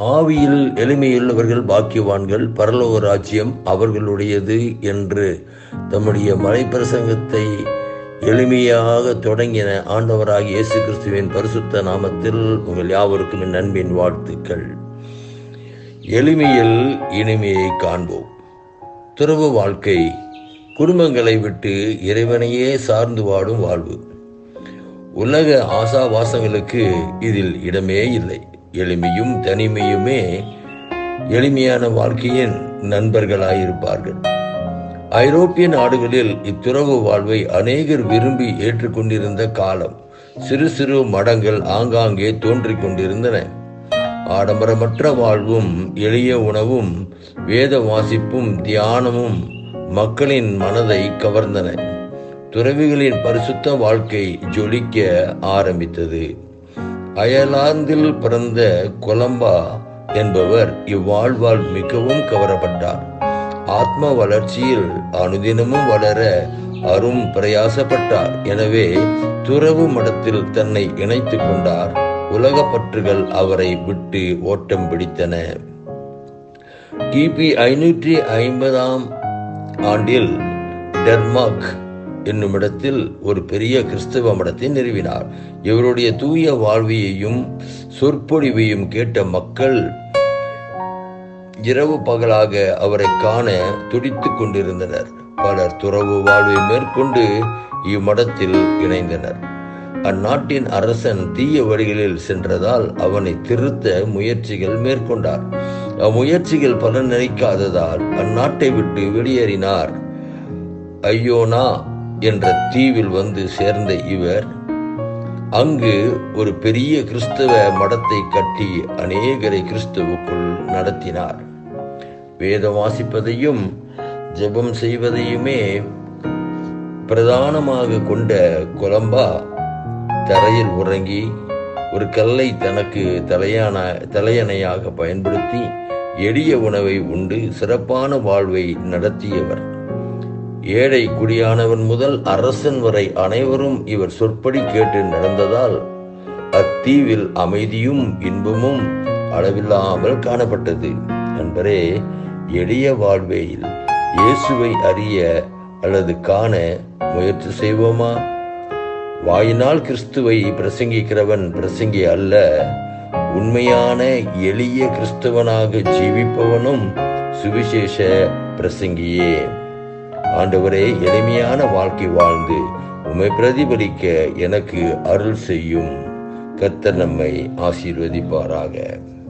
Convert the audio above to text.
ஆவியில் எளிமையுள்ளவர்கள் பாக்கியவான்கள் பரலோக ராஜ்யம் அவர்களுடையது என்று தம்முடைய மலைப்பிரசங்கத்தை எளிமையாக தொடங்கின ஆண்டவராக இயேசு கிறிஸ்துவின் பரிசுத்த நாமத்தில் உங்கள் யாவருக்கும் என் அன்பின் வாழ்த்துக்கள். எளிமையில் இனிமையை காண்போம். துறவு வாழ்க்கை குடும்பங்களை விட்டு இறைவனையே சார்ந்து வாடும் வாழ்வு. உலக ஆசாவாசங்களுக்கு இதில் இடமே இல்லை. எளிமையும் தனிமையுமே எளிமையான வாழ்க்கையின் நண்பர்களாயிருப்பார்கள். ஐரோப்பிய நாடுகளில் இத்துறவு வாழ்வை அநேகர் விரும்பி ஏற்றுக்கொண்டிருந்த காலம் சிறு சிறு மடங்கள் ஆங்காங்கே தோன்றிக் கொண்டிருந்தன. ஆடம்பரமற்ற வாழ்வும் எளிய உணவும் வேத வாசிப்பும் தியானமும் மக்களின் மனதை கவர்ந்தன. துறவிகளின் பரிசுத்த வாழ்க்கை ஜொலிக்க ஆரம்பித்தது. அயர்லாந்தில் பிறந்த கொலம்பா என்பவர் இவ்வாழ்வால் மிகவும் கவரப்பட்டார். ஆத்ம வளர்ச்சியில் அனுதினமும் வளர அரும் பிரயாசப்பட்டார். எனவே துறவு மடத்தில் தன்னை இணைத்துக் கொண்டார். உலக பற்றுகள் அவரை விட்டு ஓட்டம் பிடித்தன. கிபி ஐநூற்றி ஐம்பதாம் ஆண்டில் டெர்மாக் என்னும் இடத்தில் ஒரு பெரிய கிறிஸ்தவ மடத்தை நிறுவினார். இவருடைய தூய வாழ்வியையும் சொற்பொழிவையும் கேட்ட மக்கள் இரவு பகலாக அவரை காண துடித்துக் கொண்டிருந்தனர். பலர் துறவு வாழ்வை மேற்கொண்டு இம்மடத்தில் இணைந்தனர். அந்நாட்டின் அரசன் தீய வழிகளில் சென்றதால் அவனை திருத்த முயற்சிகள் மேற்கொண்டார். அம்முயற்சிகள் பலன் நினைக்காததால் அந்நாட்டை விட்டு வெளியேறினார். ஐயோனா என்ற தீவில் வந்து சேர்ந்த இவர் அங்கு ஒரு பெரிய கிறிஸ்தவ மடத்தை கட்டி அநேகரை கிறிஸ்துவுக்குள் நடத்தினார். வேதம் வாசிப்பதையும் ஜெபம் செய்வதையுமே பிரதானமாக கொண்ட கொலம்பா தரையில் உறங்கி ஒரு கல்லை தனக்கு தலையான தலையணையாக பயன்படுத்தி எளிய உணவை உண்டு சிறப்பான வாழ்வை நடத்தியவர். ஏழை குடியானவன் முதல் அரசன் வரை அனைவரும் இவர் சொற்படி கேட்டு நடந்ததால் அத்தீவில் அமைதியும் இன்பமும் அளவில்லாமல் காணப்பட்டது. நண்பரே எளிய வாழ்வேயில் இயேசுவை அறிய அல்லது காண முயற்சி செய்வோமா? வாயினால் கிறிஸ்துவை பிரசங்கிக்கிறவன் பிரசங்கி அல்ல உண்மையான எளிய கிறிஸ்தவனாக ஜீவிப்பவனும் சுவிசேஷ பிரசங்கியே. ஆண்டவரே எளிமையான வாழ்க்கை வாழ்ந்து உம்மை பிரதிபலிக்க எனக்கு அருள் செய்யும். கர்த்தர் நம்மை ஆசீர்வதிப்பாராக.